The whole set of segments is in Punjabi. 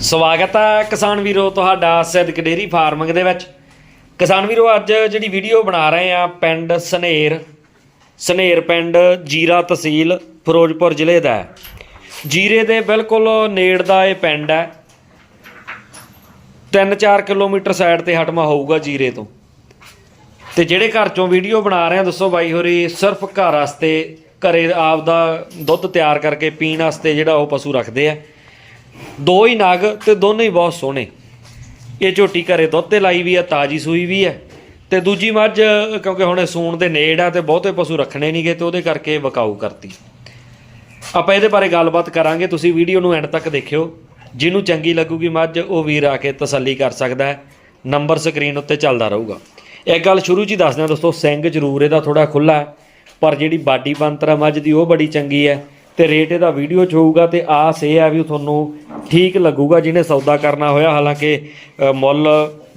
ਸਵਾਗਤ ਹੈ ਕਿਸਾਨ ਵੀਰੋ ਤੁਹਾਡਾ ਸਿੱਧਕ ਡੇਰੀ ਫਾਰਮਿੰਗ ਦੇ ਵਿੱਚ। ਕਿਸਾਨ ਵੀਰੋ, ਅੱਜ ਜਿਹੜੀ ਵੀਡੀਓ ਬਣਾ ਰਹੇ ਆ ਪਿੰਡ ਸਨੇਰ ਸਨੇਰ ਪਿੰਡ ਜੀਰਾ ਤਹਿਸੀਲ ਫਿਰੋਜ਼ਪੁਰ ਜ਼ਿਲ੍ਹੇ ਦਾ ਹੈ। ਜੀਰੇ ਦੇ ਬਿਲਕੁਲ ਨੇੜ ਦਾ ਇਹ ਪਿੰਡ ਹੈ। 3-4 ਕਿਲੋਮੀਟਰ ਸਾਈਡ ਤੇ ਹਟਮਾ ਹੋਊਗਾ ਜੀਰੇ ਤੋਂ। ਤੇ ਜਿਹੜੇ ਘਰ ਚੋਂ ਵੀਡੀਓ ਬਣਾ ਰਹੇ ਆ, ਦੱਸੋ ਬਾਈ ਹੋਰੀ, ਸਿਰਫ ਘਰ ਵਾਸਤੇ ਘਰੇ ਆਪਦਾ ਦੁੱਧ ਤਿਆਰ ਕਰਕੇ ਪੀਣ ਵਾਸਤੇ ਜਿਹੜਾ ਉਹ ਪਸ਼ੂ ਰੱਖਦੇ ਆ। ਦੋ ਹੀ ਨਗ ਤੇ ਦੋਨੇ ਹੀ ਬਹੁਤ ਸੋਹਣੇ। ਇਹ ਝੋਟੀ ਘਰੇ ਦੁੱਧ ਤੇ ਲਾਈ ਵੀ ਆ, ਤਾਜੀ ਸੂਈ ਵੀ ਹੈ ਤੇ ਦੂਜੀ ਮੱਝ, ਕਿਉਂਕਿ ਹੁਣ ਇਹ ਸੂਣ ਦੇ ਨੇੜ ਆ ਤੇ ਬਹੁਤੇ ਪਸ਼ੂ ਰੱਖਣੇ ਨਹੀਂਗੇ ਤੇ ਉਹਦੇ ਕਰਕੇ ਵਕਾਊ ਕਰਤੀ। ਆਪਾਂ ਇਹਦੇ ਬਾਰੇ ਗੱਲਬਾਤ ਕਰਾਂਗੇ, ਤੁਸੀਂ ਵੀਡੀਓ ਨੂੰ ਐਂਡ ਤੱਕ ਦੇਖਿਓ। ਜਿਹਨੂੰ ਚੰਗੀ ਲੱਗੂਗੀ ਮੱਝ, ਉਹ ਵੀਰ ਆ ਕੇ ਤਸੱਲੀ ਕਰ ਸਕਦਾ ਹੈ। ਨੰਬਰ ਸਕਰੀਨ ਉੱਤੇ ਚੱਲਦਾ ਰਹੂਗਾ। ਇੱਕ ਗੱਲ ਸ਼ੁਰੂ 'ਚ ਹੀ ਦੱਸ ਦੋਸਤੋ, ਸਿੰਘ ਜ਼ਰੂਰ ਇਹਦਾ ਥੋੜਾ ਖੁੱਲਾ ਪਰ ਜਿਹੜੀ ਬਾਡੀ ਬੰਤਰ ਆ ਮੱਝ ਦੀ, ਉਹ ਬੜੀ ਚੰਗੀ ਹੈ। ਤੇ ਰੇਟ ਇਹਦਾ ਵੀਡੀਓ 'ਚ ਹੋਊਗਾ ਤੇ ਆਸ ਇਹ ਆ ਵੀ ਤੁਹਾਨੂੰ ਠੀਕ ਲੱਗੂਗਾ ਜਿਹਨੇ ਸੌਦਾ ਕਰਨਾ ਹੋਇਆ। ਹਾਲਾਂਕਿ ਮੁੱਲ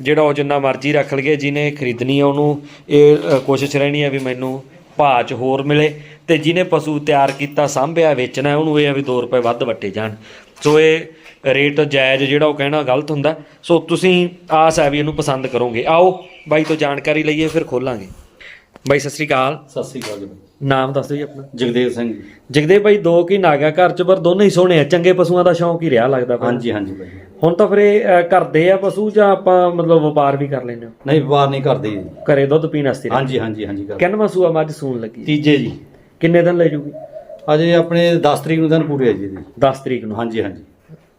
ਜਿਹੜਾ ਉਹ ਜਿੰਨਾ ਮਰਜ਼ੀ ਰੱਖ ਲਈਏ, ਜਿਹਨੇ ਖਰੀਦਣੀ ਆ ਉਹਨੂੰ ਇਹ ਕੋਸ਼ਿਸ਼ ਰਹਿਣੀ ਆ ਵੀ ਮੈਨੂੰ ਭਾਅ 'ਚ ਹੋਰ ਮਿਲੇ ਤੇ ਜਿਹਨੇ ਪਸ਼ੂ ਤਿਆਰ ਕੀਤਾ, ਸਾਂਭਿਆ, ਵੇਚਣਾ, ਉਹਨੂੰ ਇਹ ਆ ਵੀ 2 ਰੁਪਏ ਵੱਧ ਵੱਟੇ ਜਾਣ। ਸੋ ਇਹ ਰੇਟ ਜਾਇਜ਼ ਜਿਹੜਾ ਉਹ ਕਹਿਣਾ ਗਲਤ ਹੁੰਦਾ। ਸੋ ਤੁਸੀਂ ਆਸ ਹੈ ਵੀ ਇਹਨੂੰ ਪਸੰਦ ਕਰੋਗੇ। ਆਓ, ਬਾਈ ਤੋਂ ਜਾਣਕਾਰੀ ਲਈਏ, ਫਿਰ ਖੋਲਾਂਗੇ। ਬਾਈ, ਸਤਿ ਸ੍ਰੀ ਅਕਾਲ। ਸਤਿ ਸ੍ਰੀ ਅਕਾਲ ਜੀ। ਨਾਮ ਦੱਸ ਦਿਓ ਜੀ ਆਪਣਾ। ਜਗਦੇਵ ਸਿੰਘ। ਜੀ ਜਗਦੇਵ ਭਾਈ ਦੋ ਕੀ ਨਾਗਾ ਘਰ ਚ ਪਰ ਦੋਨੇ ਹੀ ਸੋਹਣੇ ਆ। ਚੰਗੇ ਪਸ਼ੂਆਂ ਦਾ ਸ਼ੌਂਕ ਹੀ ਰਿਹਾ ਲੱਗਦਾ ਭਾਈ। ਹਾਂਜੀ ਹਾਂਜੀ ਭਾਈ। ਹੁਣ ਤਾਂ ਫਿਰ ਇਹ ਅ, ਕਰਦੇ ਆ ਪਸ਼ੂ ਜਾਂ ਆਪਾਂ ਮਤਲਬ ਵਪਾਰ ਵੀ ਕਰ ਲੈਂਦੇ ਹਾਂ? ਨਹੀਂ ਵਪਾਰ ਨਹੀਂ ਕਰਦੇ ਜੀ। ਘਰੇ ਦੁੱਧ ਪੀਣ ਵਾਸਤੇ ਹਾਂਜੀ ਹਾਂਜੀ ਹਾਂਜੀ ਕਰ ਕਿੰਨ ਮਸੂਆ ਮੱਝ ਸੂਣ ਲੱਗੀ? ਤੀਜੇ ਜੀ। ਕਿੰਨੇ ਦਿਨ ਲੈ ਜੂਗੀ? ਅਜੇ ਆਪਣੇ 10 ਤਰੀਕ ਨੂੰ ਦਿਨ ਪੂਰੇ ਆ ਜੀ ਇਹਦੇ। 10 ਤਰੀਕ ਨੂੰ? ਹਾਂਜੀ ਹਾਂਜੀ।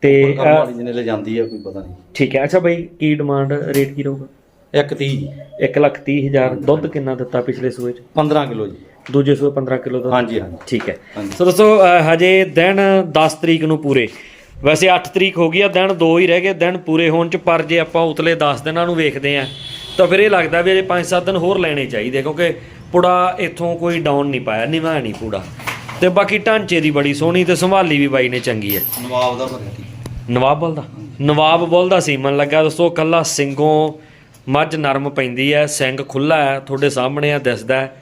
ਤੇ ਕੰਮ ਅ, ਵਾਲੀ ਜਿਹਨੇ ਲੈ ਜਾਂਦੀ ਆ ਕੋਈ ਪਤਾ ਨਹੀਂ। ਠੀਕ ਹੈ। ਅੱਛਾ ਭਾਈ ਕੀ ਡਿਮਾਂਡ ਰੇਟ ਕੀ ਰਹੂਗਾ? ਇੱਕ 30 ਜੀ। 1 ਲੱਖ ਤੀਹ ਹਜ਼ਾਰ ਦੁੱਧ ਕਿੰਨਾ ਦਿੱਤਾ ਪਿਛਲੇ ਸੂਏ ਚ? 15 ਕਿਲੋ ਜੀ। ਦੂਜੇ ਸੂਏ 15 ਕਿਲੋ ਦਾ। ਹਾਂਜੀ ਹਾਂਜੀ। ਠੀਕ ਹੈ। ਸੋ ਦੋਸਤੋ ਅ, ਹਜੇ ਦਿਨ 10 ਤਰੀਕ ਨੂੰ ਪੂਰੇ। ਵੈਸੇ 8 ਤਰੀਕ ਹੋ ਗਈ ਆ ਦਿਨ 2 ਹੀ ਰਹਿ ਗਏ ਦਿਨ ਪੂਰੇ ਹੋਣ ਚ ਪਰ ਜੇ ਆਪਾਂ ਉਤਲੇ 10 ਦਿਨਾਂ ਨੂੰ ਵੇਖਦੇ ਆ ਤਾਂ ਫਿਰ ਇਹ ਲੱਗਦਾ ਵੀ ਅਜੇ 5-7 ਦਿਨ ਹੋਰ ਲੈਣੇ ਚਾਹੀਦੇ ਕਿਉਂਕਿ ਪੁੜਾ ਇੱਥੋਂ ਕੋਈ ਡਾਊਨ ਨਹੀਂ ਪਾਇਆ ਨਿਵਾ ਨਹੀਂ ਪੂੜਾ। ਤੇ ਬਾਕੀ ਢਾਂਚੇ ਦੀ ਬੜੀ ਸੋਹਣੀ ਤੇ ਸੰਭਾਲੀ ਵੀ ਬਾਈ ਨੇ ਚੰਗੀ ਹੈ। ਨਵਾਬ ਦਾ ਭਰਿਆ ਠੀਕ ਨਵਾਬ ਬੁੱਲ ਦਾ? ਨਵਾਬ ਬੁੱਲ ਦਾ ਸੀਮਨ ਲੱਗਾ ਦੋਸਤੋ ਕੱਲਾ ਸਿੰਘੋਂ ਮੱਝ ਨਰਮ ਪੈਂਦੀ ਹੈ ਸਿੰਘ ਖੁੱਲਾ ਹੈ ਤੁਹਾਡੇ ਸਾਹਮਣੇ ਆ ਦਿਸਦਾ ਹੈ।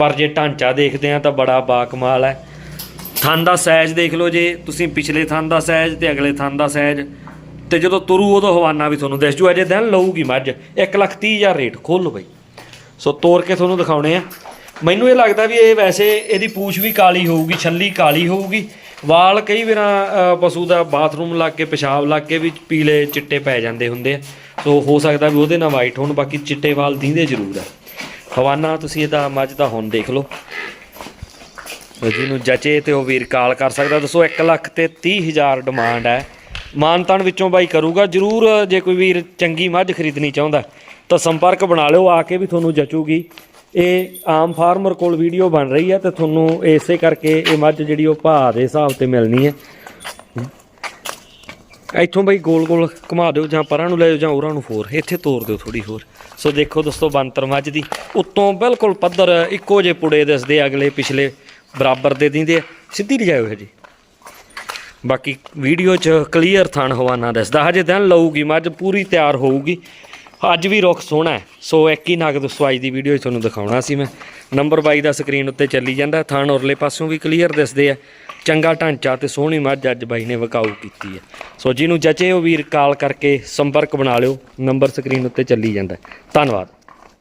ਪਰ ਜੇ ਢਾਂਚਾ ਦੇਖਦੇ ਆ ਤਾਂ ਬੜਾ ਬਾਕਮਾਲ ਹੈ। ਥਣ ਦਾ ਸਾਈਜ਼ ਦੇਖ ਲਓ ਜੇ, ਤੁਸੀਂ ਪਿਛਲੇ ਥਣ ਦਾ ਸਾਈਜ਼ ਤੇ ਅਗਲੇ ਥਣ ਦਾ ਸਾਈਜ਼ ਤੇ ਜਦੋਂ ਤੁਰੂ ਉਦੋਂ ਹਵਾਨਾ ਵੀ ਤੁਹਾਨੂੰ ਦਿਸ ਜੂ, ਅਜੇ ਦਿਨ ਲਊਗੀ ਮੱਝ। 1 ਲੱਖ ਤੀਹ ਹਜ਼ਾਰ ਰੇਟ ਖੋਲ ਲਓ ਬਈ। ਸੋ ਤੋੜ ਕੇ ਤੁਹਾਨੂੰ ਦਿਖਾਉਣੇ ਆ। ਮੈਨੂੰ ਇਹ ਲੱਗਦਾ ਵੀ ਇਹ ਵੈਸੇ ਇਹਦੀ ਪੂਛ ਵੀ ਕਾਲੀ ਹੋਊਗੀ, ਛੱਲੀ ਕਾਲੀ ਹੋਊਗੀ। ਵਾਲ ਕਈ ਵਾਰਾਂ ਪਸ਼ੂ ਦਾ ਬਾਥਰੂਮ ਲੱਗ ਕੇ, ਪਿਸ਼ਾਬ ਲੱਗ ਕੇ ਵੀ ਪੀਲੇ ਚਿੱਟੇ ਪੈ ਜਾਂਦੇ ਹੁੰਦੇ ਆ। ਸੋ ਹੋ ਸਕਦਾ ਵੀ ਉਹਦੇ ਨਾਲ ਵਾਈਟ ਹੋਣ, ਬਾਕੀ ਚਿੱਟੇ ਵਾਲ ਦੀਂਦੇ ਜ਼ਰੂਰ ਆ। ਹਵਾਨਾ, ਤੁਸੀਂ ਇਹਦਾ ਮੱਝ ਦਾ ਹੁਣ ਦੇਖ ਲਓ। ਜਿਹਨੂੰ ਜਚੇ ਤੇ ਉਹ ਵੀਰ ਕਾਲ ਕਰ ਸਕਦਾ। ਦੱਸੋ 1 ਲੱਖ ਤੇ 30 ਹਜ਼ਾਰ ਡਿਮਾਂਡ ਹੈ। ਮਾਨਤਾਨ ਵਿੱਚੋਂ ਬਾਈ ਕਰੂਗਾ। ਜਰੂਰ ਜੇ ਕੋਈ ਵੀਰ ਚੰਗੀ ਮੱਝ ਖਰੀਦਣੀ ਚਾਹੁੰਦਾ ਤਾਂ ਸੰਪਰਕ ਬਣਾ ਲਿਓ, ਆ ਕੇ ਵੀ ਤੁਹਾਨੂੰ ਜਚੂਗੀ। ਇਹ ਆਮ ਫਾਰਮਰ ਕੋਲ ਵੀਡੀਓ ਬਣ ਰਹੀ ਹੈ ਤੇ ਤੁਹਾਨੂੰ ਇਸੇ ਕਰਕੇ ਇਹ ਮੱਝ ਜਿਹੜੀ ਉਹ ਭਾਅ ਦੇ ਹਿਸਾਬ ਤੇ ਮਿਲਣੀ ਹੈ। ਇੱਥੋਂ ਬਈ ਗੋਲ ਗੋਲ ਘੁਮਾ ਦਿਓ ਜਾਂ ਪਰਾਂ ਨੂੰ ਲੈ ਜਾਓ ਜਾਂ ਉਰਾਂ ਨੂੰ ਹੋਰ। ਇੱਥੇ ਤੋੜ ਦਿਓ ਥੋੜੀ ਹੋਰ। ਸੋ ਦੇਖੋ ਦੋਸਤੋ ਬੰਤਰ ਮੱਝ ਦੀ। ਉੱਤੋਂ ਬਿਲਕੁਲ ਪੱਧਰ ਇੱਕੋ ਜੇ ਪੁੜੇ ਦਿਸਦੇ ਅਗਲੇ ਪਿਛਲੇ ਬਰਾਬਰ ਦੇ ਦਿੰਦੇ ਆ। ਸਿੱਧੀ ਲਿਜਾਇਓ ਹਜੇ ਬਾਕੀ ਵੀਡੀਓ 'ਚ ਕਲੀਅਰ ਥਣ ਹਵਾਨਾ ਦੱਸਦਾ। ਹਜੇ ਦਿਨ ਲਊਗੀ ਮੱਝ, ਪੂਰੀ ਤਿਆਰ ਹੋਊਗੀ। ਅੱਜ ਵੀ ਰੁੱਖ ਸੋਹਣਾ ਸੋ ਇੱਕ ਹੀ ਨਗ ਦਸਵਾਈ ਦੀ ਵੀਡੀਓ 'ਚ ਤੁਹਾਨੂੰ ਦਿਖਾਉਣਾ ਸੀ ਮੈਂ। ਨੰਬਰ 22 ਦਾ ਸਕਰੀਨ ਉੱਤੇ ਚੱਲੀ ਜਾਂਦਾ। ਥਣ ਉਰਲੇ ਪਾਸਿਓਂ ਵੀ ਕਲੀਅਰ ਦਿਸਦੇ ਆ। ਚੰਗਾ ਢਾਂਚਾ ਤੇ ਸੋਹਣੀ ਮੱਝ ਅੱਜ ਬਾਈ ਨੇ ਵਕਾਊ ਕੀਤੀ ਹੈ। ਸੋ ਜਿਹਨੂੰ ਜਚੇ ਉਹ ਵੀਰ ਕਾਲ ਕਰਕੇ ਸੰਪਰਕ ਬਣਾ ਲਿਓ, ਨੰਬਰ ਸਕਰੀਨ ਉੱਤੇ ਚੱਲੀ ਜਾਂਦਾ ਧੰਨਵਾਦ।